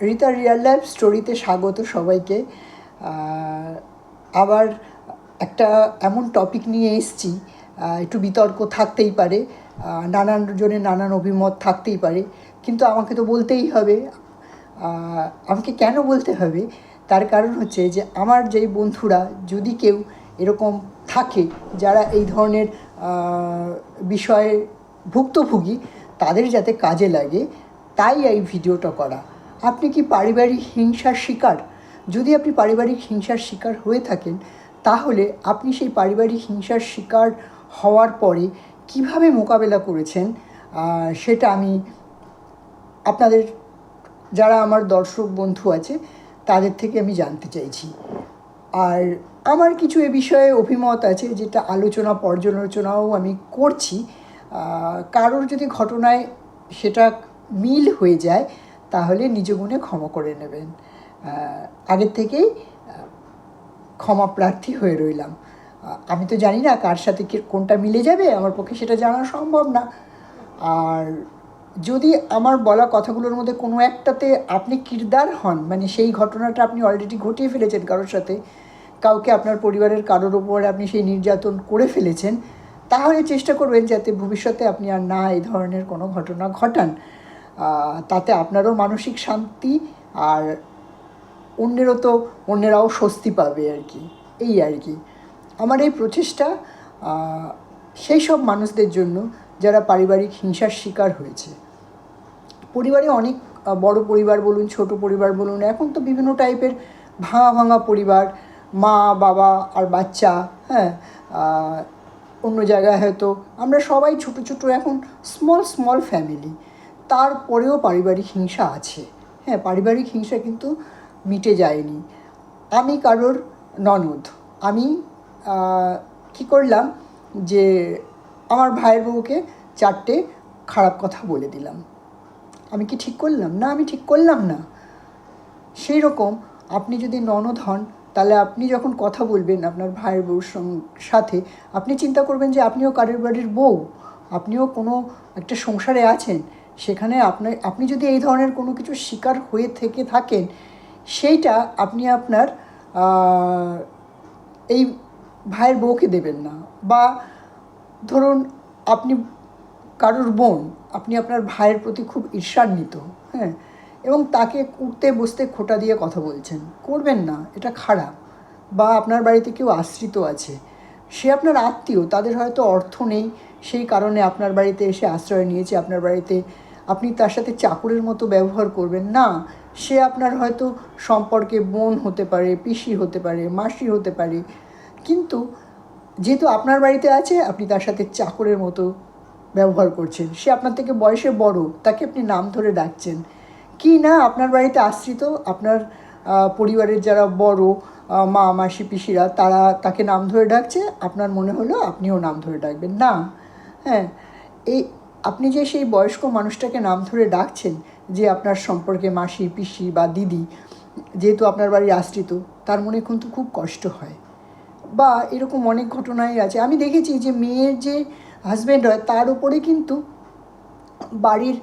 Rita Real life স্টোরিতে স্বাগত সবাইকে। আবার একটা এমন টপিক নিয়ে এসেছি একটু বিতর্ক থাকতেই পারে নানান জনের নানান অভিমত থাকতেই পারে, কিন্তু আমাকে তো বলতেই হবে আমাকে কেন বলতে হবে? তার কারণ হচ্ছে যে আমার যেই বন্ধুরা, যদি কেউ এরকম থাকে, যারা এই ধরনের বিষয়ে ভুক্তভোগী, তাদের যাতে কাজে লাগে, তাই এই ভিডিওটা করা। আপনি কি পারিবারিক হিংসার শিকার? যদি আপনি পারিবারিক হিংসার শিকার হয়ে থাকেন, তাহলে আপনি সেই পারিবারিক হিংসার শিকার হওয়ার পরে কীভাবে মোকাবেলা করেছেন? সেটা আমি আপনাদের, যারা আমার দর্শক বন্ধু আছে, তাদের থেকে আমি জানতে চাইছি। আর আমার কিছু এ বিষয়ে অভিমত আছে, যেটা আলোচনা, পর্যালোচনাও আমি করছি। কারোর যদি ঘটনায় সেটা মিল হয়ে যায় তাহলে নিজ গুণে ক্ষমা করে নেবেন। আগের থেকেই ক্ষমা প্রার্থী হয়ে রইলাম। আমি তো জানি না কার সাথে কোনটা মিলে যাবে, আমার পক্ষে সেটা জানা সম্ভব না। আর যদি আমার বলা কথাগুলোর মধ্যে কোনো একটাতে আপনি কিরদার হন মানে সেই ঘটনাটা আপনি অলরেডি ঘটিয়ে ফেলেছেন কারোর সাথে, কাউকে আপনার পরিবারের কারোর ওপর আপনি সেই নির্যাতন করে ফেলেছেন, তাহলে চেষ্টা করবেন যাতে ভবিষ্যতে আপনি আর না এই ধরনের কোনো ঘটনা ঘটান। তাতে আপনারও মানসিক শান্তি আর অন্যেরও তো, অন্যেরাও স্বস্তি পাবে আর কি। এই আর কি। আমার এই প্রচেষ্টা সেই সব মানুষদের জন্য যারা পারিবারিক হিংসার শিকার হয়েছে। পরিবারে অনেক বড় পরিবার বলুন, ছোট পরিবার বলুন, এখন তো বিভিন্ন টাইপের ভাঙা ভাঙা পরিবার, মা, বাবা আর বাচ্চা হ্যাঁ অন্য জায়গায় হয়তো, আমরা সবাই ছোট ছোট, এখন স্মল স্মল ফ্যামিলি তারপরেও পারিবারিক হিংসা আছে। হ্যাঁ পারিবারিক হিংসা কিন্তু মিটে যায়নি। আমি কারোর ননদ। আমি কি করলাম যে আমার ভাইয়ের বউকে চারটে খারাপ কথা বলে দিলাম। আমি কি ঠিক করলাম? না, আমি ঠিক করলাম না। সেই রকম আপনি যদি ননদ হন, তাহলে আপনি যখন কথা বলবেন আপনার ভাইয়ের বউর সাথে, আপনি চিন্তা করবেন যে আপনিও কারের বাড়ির বউ। আপনিও কোনো একটা সংসারে আছেন। সেখানে আপনার আপনি যদি এই ধরনের কোনো কিছু শিকার হয়ে থেকে থাকেন, সেইটা আপনি আপনার এই ভাইয়ের বউকে দেবেন না। বা ধরুন আপনি কারোর বোন, আপনি আপনার ভাইয়ের প্রতি খুব ঈর্ষান্বিত হ্যাঁ? এবং তাকে উঠতে বসতে, খোটা দিয়ে কথা বলছেন, করবেন না, এটা খারাপ। বা আপনার বাড়িতে কেউ আশ্রিত আছে, সে আপনার আত্মীয়, তাদের হয়তো অর্থ নেই, সেই কারণে আপনার বাড়িতে এসে আশ্রয় নিয়েছে, আপনার বাড়িতে আপনি তার সাথে চাকরের মতো ব্যবহার করবেন। না, সে আপনার হয়তো সম্পর্কে বোন হতে পারে, পিসি হতে পারে, মাসি হতে পারে। কিন্তু যেহেতু আপনার বাড়িতে আছে, আপনি তার সাথে চাকরের মতো ব্যবহার করছেন। সে আপনার থেকে বয়সে বড়, তাকে আপনি নাম ধরে ডাকছেন। কি না, আপনার বাড়িতে আশ্রিত, আপনার পরিবারের যারা বড় মা, মাসি, পিসিরা, তারা তাকে নাম ধরে ডাকছে। আপনার মনে হলো আপনিও নাম ধরে ডাকবেন। না হ্যাঁ এই আপনি যে সেই বয়স্ক মানুষটাকে নাম ধরে ডাকছেন, যে আপনার সম্পর্কে মাসি, পিসি বা দিদি, যেহেতু আপনার বাড়ি আশ্রিত, তার মনে কিন্তু খুব কষ্ট হয়। বা এরকম অনেক ঘটনাই আছে। আমি দেখেছি যে মেয়ের যে হাজব্যান্ড হয়, তার উপরে কিন্তু বাড়ির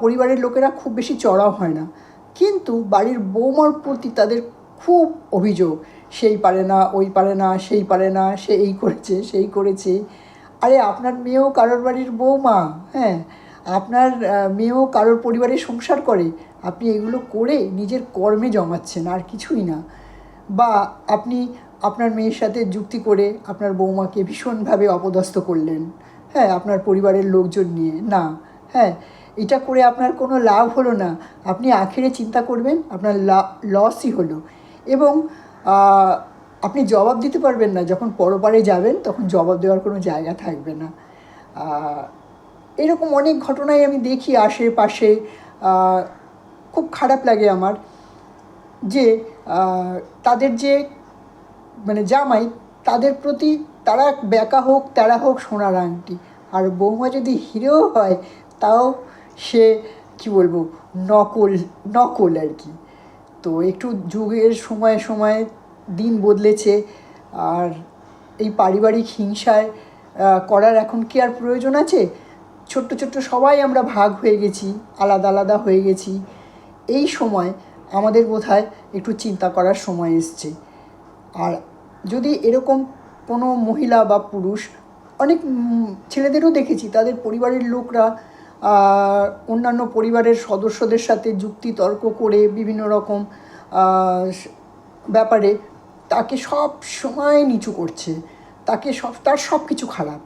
পরিবারের লোকেরা খুব বেশি চড়াও হয় না। কিন্তু বাড়ির বৌমার প্রতি তাদের খুব অভিযোগ। সেই পারে না, ওই পারে না, সেই পারে না, সে এই করেছে, সেই করেছে। আরে, আপনার মেয়েও কারোর বাড়ির বৌমা হ্যাঁ? আপনার মেয়েও কারোর পরিবারে সংসার করে। আপনি এগুলো করে নিজের কর্মে জমাচ্ছেন, আর কিছুই না। বা আপনি আপনার মেয়ের সাথে যুক্তি করে আপনার বৌমাকে ভীষণভাবে অপদস্থ করলেন হ্যাঁ? আপনার পরিবারের লোকজন নিয়ে। না হ্যাঁ? এটা করে আপনার কোনো লাভ হলো না। আপনি আখেরে চিন্তা করবেন, আপনার লসই হলো। এবং আপনি জবাব দিতে পারবেন না, যখন পরপারে যাবেন তখন জবাব দেওয়ার কোনো জায়গা থাকবে না। এরকম অনেক ঘটনাই আমি দেখি আশেপাশে খুব খারাপ লাগে আমার যে তাদের যে মানে জামাই তাদের প্রতি তারা বেকা হোক, তেরা হোক সোনার আংটি। আর বৌমা যদি হিরেও হয়, তাও সে, কি বলব, নকল নকল আর কি। তো একটু যুগের সময় সময় দিন বদলেছে আর এই পারিবারিক হিংসায় করার এখন কি আর প্রয়োজন আছে? ছোট্ট ছোট্ট সবাই আমরা ভাগ হয়ে গেছি, আলাদা আলাদা হয়ে গেছি। এই সময় আমাদের বোধহয় একটু চিন্তা করার সময় এসছে। আর যদি এরকম কোনো মহিলা বা পুরুষ, অনেক ছেলেদেরও দেখেছি, তাদের পরিবারের লোকরা অন্যান্য পরিবারের সদস্যদের সাথে যুক্তি তর্ক করে বিভিন্ন রকম ব্যাপারে তাকে সব সময় নিচু করছে, তাকে সব তার সব কিছু খারাপ।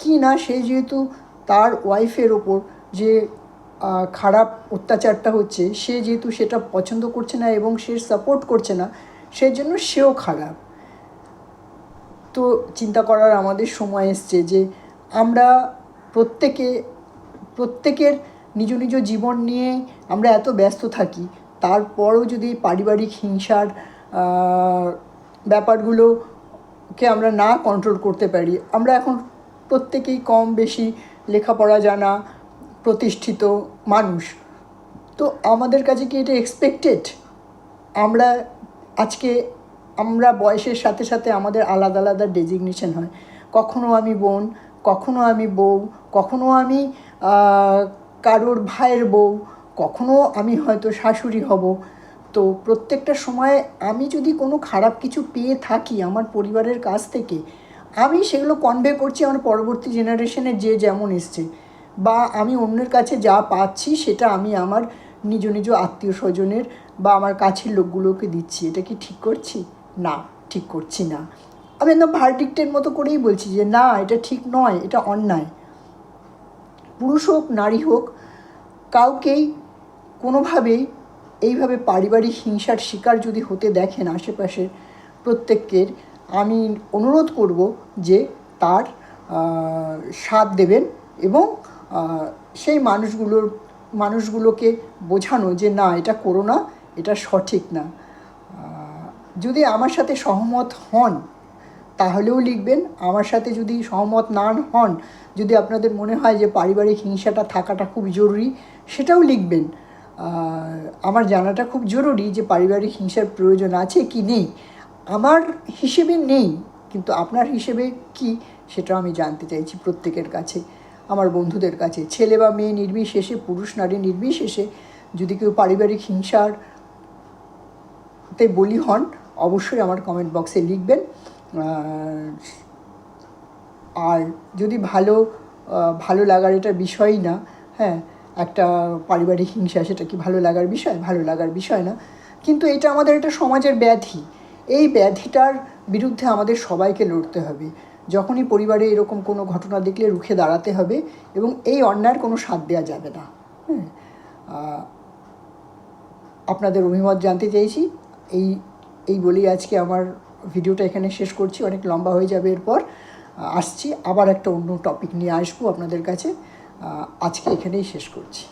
কি না সে যেহেতু তার ওয়াইফের ওপর যে খারাপ অত্যাচারটা হচ্ছে, সে যেহেতু সেটা পছন্দ করছে না এবং সে সাপোর্ট করছে না সেই জন্য সেও খারাপ। তো চিন্তা করার আমাদের সময় এসছে যে, আমরা প্রত্যেকে, প্রত্যেকের নিজ নিজ জীবন নিয়ে আমরা এত ব্যস্ত থাকি, তারপরও যদি পারিবারিক হিংসার ব্যাপারগুলোকে আমরা না কন্ট্রোল করতে পারি। আমরা এখন প্রত্যেকেই কম বেশি লেখাপড়া জানা প্রতিষ্ঠিত মানুষ। তো আমাদের কাছে কি এটা এক্সপেক্টেড আমরা আজকে আমরা বয়সের সাথে সাথে আমাদের আলাদা আলাদা ডেজিগনেশন হয়। কখনো আমি বোন, কখনো আমি বউ, কখনো আমি কারোর ভাইয়ের বউ, কখনো আমি হয়তো শাশুড়ি হব। তো প্রত্যেকটা সময় আমি যদি কোনো খারাপ কিছু পেয়ে থাকি আমার পরিবারের কাছ থেকে, আমি সেগুলো কনভে করছি আমার পরবর্তী জেনারেশনে যে যেমন এসছে বা আমি অন্যের কাছে যা পাচ্ছি সেটা আমি আমার নিজ নিজ আত্মীয় স্বজনের বা আমার কাছের লোকগুলোকে দিচ্ছি। এটা কি ঠিক করছি? না, ঠিক করছি না। আমি একদম ভার্ডিক্টের মতো করেই বলছি যে না, এটা ঠিক নয়, এটা অন্যায়। পুরুষ হোক, নারী হোক, কাউকেই কোনোভাবেই এইভাবে পারিবারিক হিংসার শিকার যদি হতে দেখেন আশেপাশের প্রত্যেকের, আমি অনুরোধ করব যে তার সাথ দেবেন এবং সেই মানুষগুলোর, মানুষগুলোকে বোঝানো যে না, এটা করো না, এটা সঠিক না। যদি আমার সাথে সহমত হন, তাহলেও লিখবেন। আমার সাথে যদি সহমত না হন, যদি আপনাদের মনে হয় যে পারিবারিক হিংসাটা থাকাটা খুব জরুরি, সেটাও লিখবেন। আমার জানাটা খুব জরুরি যে পারিবারিক হিংসার প্রয়োজন আছে কি নেই। আমার হিসেবে নেই, কিন্তু আপনার হিসেবে কি সেটা আমি জানতে চাইছি প্রত্যেকের কাছে। আমার বন্ধুদের কাছে। ছেলে বা মেয়ে নির্বিশেষে, পুরুষ, নারী নির্বিশেষে যদি কেউ পারিবারিক হিংসার তে বলি হন, অবশ্যই আমার কমেন্ট বক্সে লিখবেন। আর যদি ভালো ভালো লাগার এটা বিষয়ই না হ্যাঁ একটা পারিবারিক হিংসা, সেটা কি ভালো লাগার বিষয়? ভালো লাগার বিষয় না। কিন্তু এটা আমাদের একটা সমাজের ব্যাধি। এই ব্যাধিটার বিরুদ্ধে আমাদের সবাইকে লড়তে হবে। যখনই পরিবারে এরকম কোনো ঘটনা দেখলে রুখে দাঁড়াতে হবে এবং এই অন্যায়ের কোনো সাথ দেওয়া যাবে না। হ্যাঁ। আপনাদের অভিমত জানতে চাইছি এই এই বলেই আজকে আমার ভিডিওটা এখানে শেষ করছি। অনেক লম্বা হয়ে যাবে এরপর। আসছি। আবার একটা অন্য টপিক নিয়ে আসব আপনাদের কাছে। আজকে এখানেই শেষ করছি।